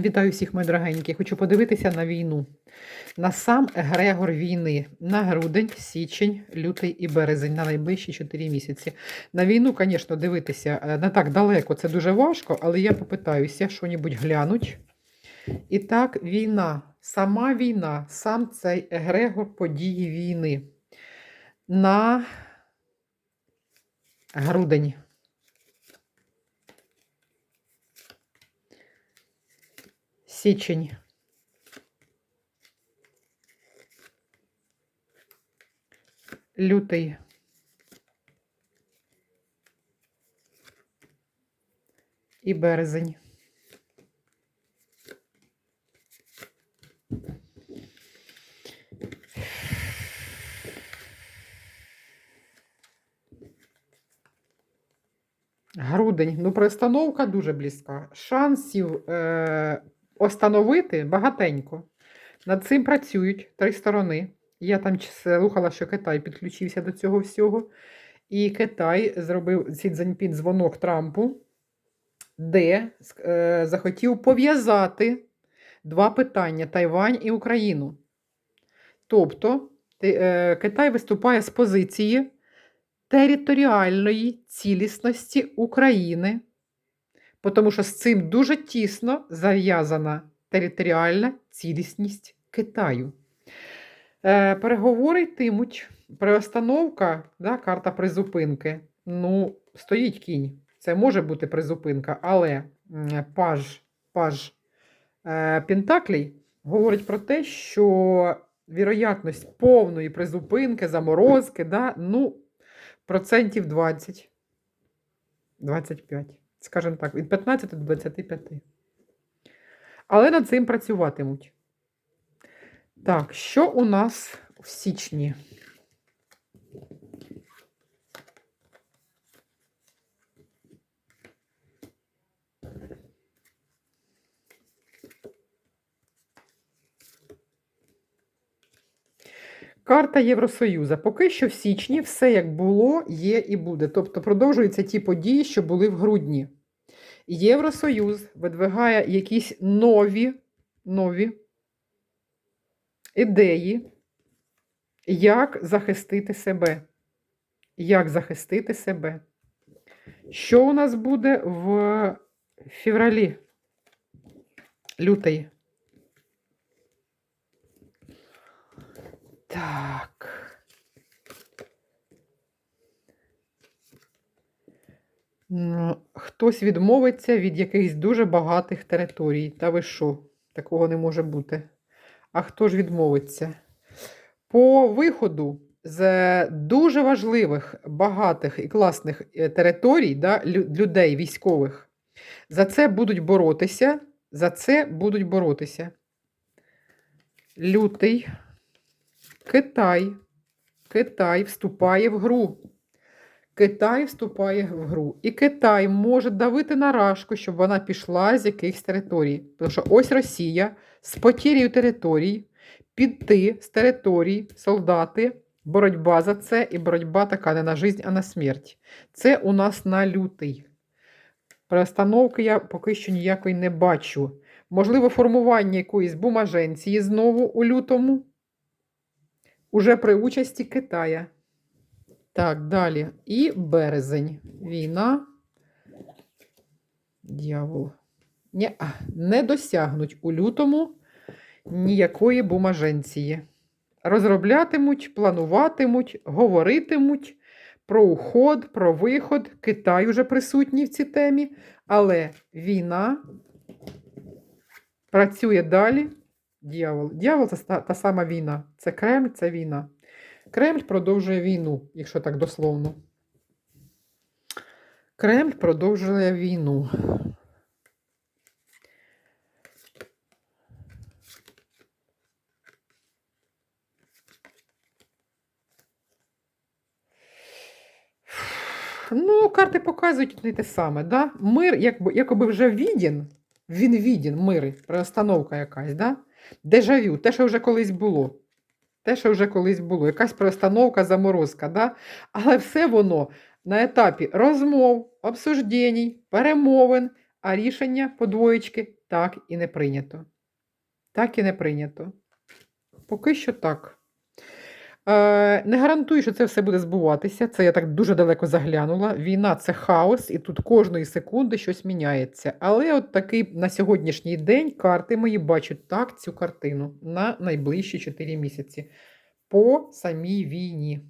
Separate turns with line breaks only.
Вітаю всіх, мої дорогенькі. Хочу подивитися на війну. На сам Егрегор війни на грудень, січень, лютий і березень, на найближчі 4 місяці. На війну, звісно, дивитися е, не так далеко, це дуже важко, але я попитаюся, що-небудь глянуть. І так, війна, сама війна, сам цей Егрегор події війни. На грудень. Січень. Лютий. І березень. Грудень. Ну, приостановка дуже близька. Шансів е, остановити багатенько. Над цим працюють три сторони. Я там слухала, що Китай підключився до цього всього. І Китай зробив Сі Цзіньпін дзвонок Трампу, де е, захотів пов'язати два питання Тайвань і Україну. Тобто е, Китай виступає з позиції територіальної цілісності України, тому що з цим дуже тісно зав'язана територіальна цілісність Китаю. Е, переговори йтимуть. Приостановка, да, карта призупинки. Ну, стоїть кінь. Це може бути призупинка, але паж, паж е, Пентаклей говорить про те, що віроятність повної призупинки, заморозки, да, ну, процентів 20, 25, скажімо так, від 15 до 25. Але над цим працюватимуть. Так, що у нас в січні? Карта Євросоюзу. Поки що в січні все як було, є і буде. Тобто продовжуються ті події, що були в грудні. Євросоюз видвигає якісь нові, нові ідеї, як захистити себе. Як захистити себе. Що у нас буде в февралі? Лютий. Так. Ну, Хтось відмовиться від якихось дуже багатих територій. Та ви що? Такого не може бути. А хто ж відмовиться? По виходу з дуже важливих, багатих і класних е, територій, да, людей, військових, за це будуть боротися. За це будуть боротися. Лютий. Китай. Китай вступає в гру. Китай вступає в гру. І Китай може давити на рашку, щоб вона пішла з якихось територій. Тому що ось Росія з потір'ю територій, піти з територій, солдати, боротьба за це, і боротьба така не на жизнь, а на смерть. Це у нас на лютий. Перестановки я поки що ніякої не бачу. Можливо, формування якоїсь бумаженції знову у лютому. Уже при участі Китая. Так, далі. І березень. Війна. Дьявол. Ні, не досягнуть у лютому ніякої бумаженції. Розроблятимуть, плануватимуть, говоритимуть про уход, про виход. Китай уже присутній в цій темі, але війна працює далі. Дьявол. Дьявол це та, сама війна. Це Кремль, це війна. Кремль продовжує війну, якщо так дословно. Кремль продовжує війну. Ну, карти показують не те саме, да? Мир, якби, якоби вже відін, він відін, мир, перестановка якась, да? Дежавю, те, що вже колись було. Те, що вже колись було, якась перестановка, заморозка, да? але все воно на етапі розмов, обсуждень, перемовин, а рішення по двоєчки так і не прийнято. Так і не прийнято. Поки що так. Е, не гарантую, що це все буде збуватися. Це я так дуже далеко заглянула. Війна це хаос, і тут кожної секунди щось міняється. Але от такий на сьогоднішній день карти мої бачать так цю картину на найближчі 4 місяці по самій війні.